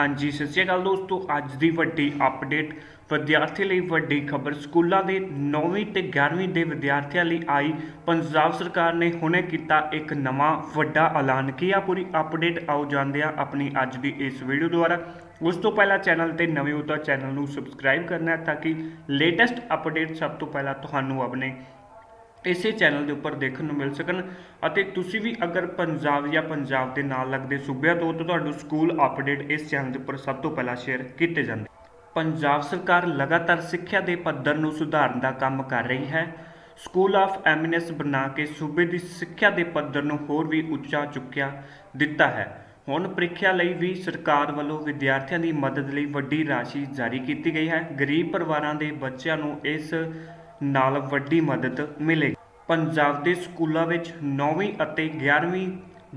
ਹਾਂਜੀ, ਸਤਿ ਸ਼੍ਰੀ ਅਕਾਲ ਦੋਸਤੋ। ਅੱਜ ਦੀ ਵੱਡੀ ਅਪਡੇਟ ਵਿਦਿਆਰਥੀ ਲਈ ਵੱਡੀ ਖਬਰ। ਸਕੂਲਾਂ ਦੇ 9ਵੀਂ ਤੇ 11ਵੀਂ ਦੇ ਵਿਦਿਆਰਥੀਆਂ ਲਈ ਆਈ ਪੰਜਾਬ ਸਰਕਾਰ ਨੇ ਹੁਣੇ ਕੀਤਾ ਇੱਕ ਨਵਾਂ ਵੱਡਾ ਐਲਾਨ। ਕੀ ਆ ਪੂਰੀ ਅਪਡੇਟ ਆਓ ਜਾਂਦੇ ਆ ਆਪਣੀ ਅੱਜ ਦੀ ਇਸ ਵੀਡੀਓ ਦੁਆਰਾ। ਉਸ ਤੋਂ ਪਹਿਲਾਂ ਚੈਨਲ ਤੇ ਨਵੇਂ ਹੋ ਤਾਂ ਚੈਨਲ ਨੂੰ ਸਬਸਕ੍ਰਾਈਬ ਕਰਨਾ ਤਾਂ ਕਿ ਲੇਟੈਸਟ ਅਪਡੇਟ ਸਭ ਤੋਂ ਪਹਿਲਾਂ ਤੁਹਾਨੂੰ ਆਪਣੇ ਇਸੇ ਚੈਨਲ ਦੇ ਉੱਪਰ ਦੇਖਣ ਨੂੰ ਮਿਲ ਸਕਣ ਅਤੇ ਤੁਸੀਂ ਵੀ ਅਗਰ ਪੰਜਾਬ ਜਾਂ ਪੰਜਾਬ ਦੇ ਨਾਲ ਲੱਗਦੇ ਸੂਬਿਆਂ ਤੋਂ ਤਾਂ ਤੁਹਾਨੂੰ ਸਕੂਲ ਅਪਡੇਟ ਇਸ ਚੈਨਲ ਦੇ ਉੱਪਰ ਸਭ ਤੋਂ ਪਹਿਲਾਂ ਸ਼ੇਅਰ ਕੀਤੇ ਜਾਂਦੇ ਪੰਜਾਬ ਸਰਕਾਰ ਲਗਾਤਾਰ ਸਿੱਖਿਆ ਦੇ ਪੱਧਰ ਨੂੰ ਸੁਧਾਰਨ ਦਾ ਕੰਮ ਕਰ ਰਹੀ ਹੈ। ਸਕੂਲ ਆਫ ਐਮਿਨੈਂਸ ਬਣਾ ਕੇ ਸੂਬੇ ਦੀ ਸਿੱਖਿਆ ਦੇ ਪੱਧਰ ਨੂੰ ਹੋਰ ਵੀ ਉੱਚਾ ਚੁੱਕਿਆ ਦਿੱਤਾ ਹੈ। ਹੁਣ ਪ੍ਰੀਖਿਆ ਲਈ ਵੀ ਸਰਕਾਰ ਵੱਲੋਂ ਵਿਦਿਆਰਥੀਆਂ ਦੀ ਮਦਦ ਲਈ ਵੱਡੀ ਰਾਸ਼ੀ ਜਾਰੀ ਕੀਤੀ ਗਈ ਹੈ। ਗਰੀਬ ਪਰਿਵਾਰਾਂ ਦੇ ਬੱਚਿਆਂ ਨੂੰ ਇਸ ਨਾਲ ਵੱਡੀ ਮਦਦ ਮਿਲੇਗੀ। ਪੰਜਾਬ ਦੇ ਸਕੂਲਾਂ ਵਿੱਚ 9ਵੀਂ ਅਤੇ 11ਵੀਂ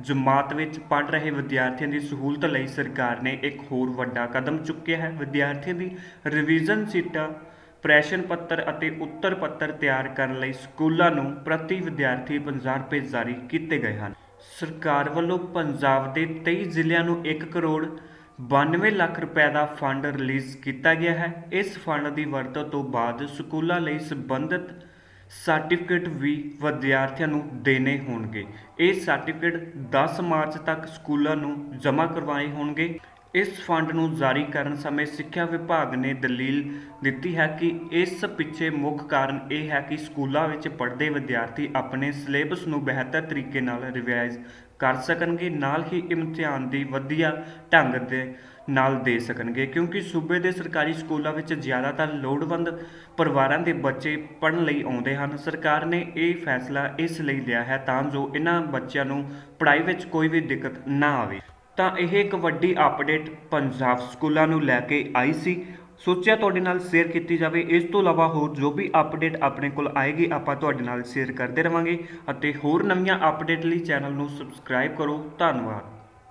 ਜਮਾਤ ਵਿੱਚ ਪੜ੍ਹ ਰਹੇ ਵਿਦਿਆਰਥੀਆਂ ਦੀ ਸਹੂਲਤ ਲਈ ਸਰਕਾਰ ਨੇ ਇੱਕ ਹੋਰ ਵੱਡਾ ਕਦਮ ਚੁੱਕਿਆ ਹੈ। ਵਿਦਿਆਰਥੀਆਂ ਦੀ ਰਿਵੀਜ਼ਨ ਸੀਟਾਂ, ਪ੍ਰੈਸ਼ਨ ਪੱਤਰ ਅਤੇ ਉੱਤਰ ਪੱਤਰ ਤਿਆਰ ਕਰਨ ਲਈ ਸਕੂਲਾਂ ਨੂੰ ਪ੍ਰਤੀ ਵਿਦਿਆਰਥੀ 50 ਰੁਪਏ ਜਾਰੀ ਕੀਤੇ ਗਏ ਹਨ। ਸਰਕਾਰ ਵੱਲੋਂ ਪੰਜਾਬ ਦੇ 23 ਜ਼ਿਲ੍ਹਿਆਂ ਨੂੰ 1 ਕਰੋੜ 92 ਲੱਖ ਰੁਪਏ ਦਾ ਫੰਡ ਰਿਲੀਜ਼ ਕੀਤਾ ਗਿਆ ਹੈ। ਇਸ ਫੰਡ ਦੀ ਵਰਤੋਂ ਤੋਂ ਬਾਅਦ ਸਕੂਲਾਂ ਲਈ ਸੰਬੰਧਿਤ ਸਰਟੀਫਿਕੇਟ ਵੀ ਵਿਦਿਆਰਥੀਆਂ ਨੂੰ ਦੇਣੇ ਹੋਣਗੇ। ਇਹ ਸਰਟੀਫਿਕੇਟ 10 ਮਾਰਚ ਤੱਕ ਸਕੂਲਾਂ ਨੂੰ ਜਮ੍ਹਾਂ ਕਰਵਾਏ ਹੋਣਗੇ। ਇਸ ਫੰਡ ਨੂੰ ਜਾਰੀ ਕਰਨ ਸਮੇਂ ਸਿੱਖਿਆ ਵਿਭਾਗ ਨੇ ਦਲੀਲ ਦਿੱਤੀ ਹੈ ਕਿ ਇਸ ਪਿੱਛੇ ਮੁੱਖ ਕਾਰਨ ਇਹ ਹੈ ਕਿ ਸਕੂਲਾਂ ਵਿੱਚ ਪੜ੍ਹਦੇ ਵਿਦਿਆਰਥੀ ਆਪਣੇ ਸਿਲੇਬਸ ਨੂੰ ਬਿਹਤਰ ਤਰੀਕੇ ਨਾਲ ਰਿਵਾਈਜ਼ ਕਰ ਸਕਣਗੇ, ਨਾਲ ਹੀ ਇਮਤਿਹਾਨ ਦੀ ਵਧੀਆ ਢੰਗ ਦੇ ਨਾਲ ਦੇ ਸਕਣਗੇ, ਕਿਉਂਕਿ ਸੂਬੇ ਦੇ ਸਰਕਾਰੀ ਸਕੂਲਾਂ ਵਿੱਚ ਜ਼ਿਆਦਾਤਰ ਲੋੜਵੰਦ ਪਰਿਵਾਰਾਂ ਦੇ ਬੱਚੇ ਪੜ੍ਹਨ ਲਈ ਆਉਂਦੇ ਹਨ। ਸਰਕਾਰ ਨੇ ਇਹ ਫੈਸਲਾ ਇਸ ਲਈ ਲਿਆ ਹੈ ਤਾਂ ਜੋ ਇਹਨਾਂ ਬੱਚਿਆਂ ਨੂੰ ਪੜ੍ਹਾਈ ਵਿੱਚ ਕੋਈ ਵੀ ਦਿੱਕਤ ਨਾ ਆਵੇ। ਤਾਂ ਇਹ ਇੱਕ ਵੱਡੀ ਅਪਡੇਟ ਪੰਜਾਬ ਸਕੂਲਾਂ ਨੂੰ ਲੈ ਕੇ ਆਈ ਸੀ। ਸੋਚਿਆ ਤੁਹਾਡੇ ਨਾਲ ਸ਼ੇਅਰ ਕੀਤੀ ਜਾਵੇ। ਇਸ ਤੋਂ ਇਲਾਵਾ ਹੋਰ ਜੋ ਵੀ ਅਪਡੇਟ ਆਪਣੇ ਕੋਲ ਆਏਗੀ, ਆਪਾਂ ਤੁਹਾਡੇ ਨਾਲ ਸ਼ੇਅਰ ਕਰਦੇ ਰਵਾਂਗੇ ਅਤੇ ਹੋਰ ਨਵੀਆਂ ਅਪਡੇਟ ਲਈ ਚੈਨਲ ਨੂੰ ਸਬਸਕ੍ਰਾਈਬ ਕਰੋ। ਧੰਨਵਾਦ।